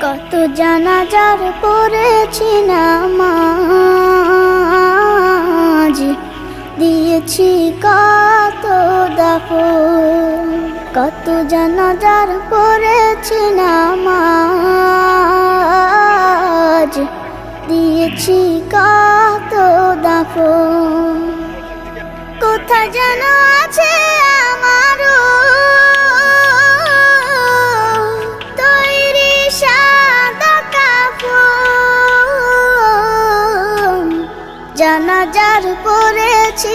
কত জানাজার পড়েছি নামাজ কত জানাজার পড়েছি নামাজ। দিয়েছি কত দাপ কোথায় যেন আছে আমারও তৈরি সাদা কাপড় জানাজার পড়েছি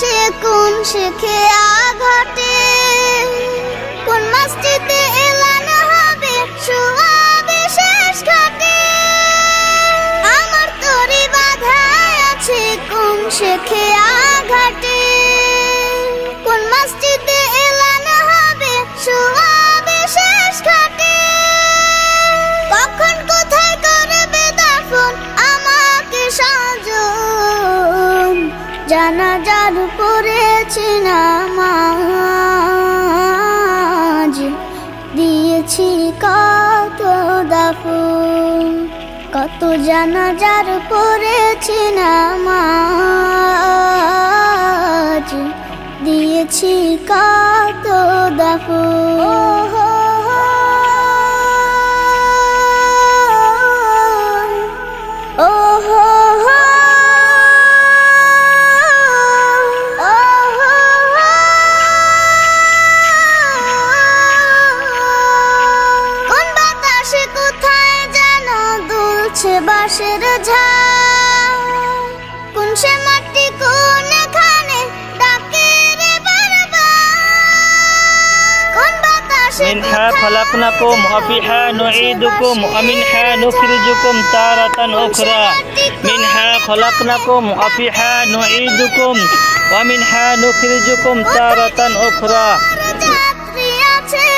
আছে কোন শেখে আঘাটে কোন মাসটিতে এলান হবে আমার তরি আছে কোন শেখে সাজন করেছি পড়েছি নামাজ। দিয়েছি কত দাফু কত জানা জানাজার পড়েছি নামাজ। দিয়েছি আছে বাসের ঝাড় কোন সে মাটি কোন খানে ডাকে রে কোন বাতাসে মিনহা খলাকনাকুম আছে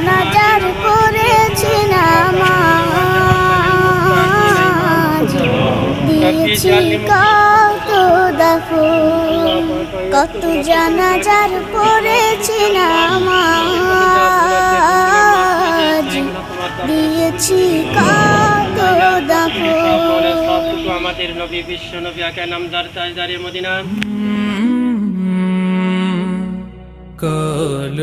জানাজার পড়েছি নামাজ দিয়েছি কত দাফন, কত জানাজার পড়েছি নামাজ দিয়েছি কত সবটুকু আমাদের নবী বিশ্ব নবী আকা নামদার তাজদারে মদিনা কাল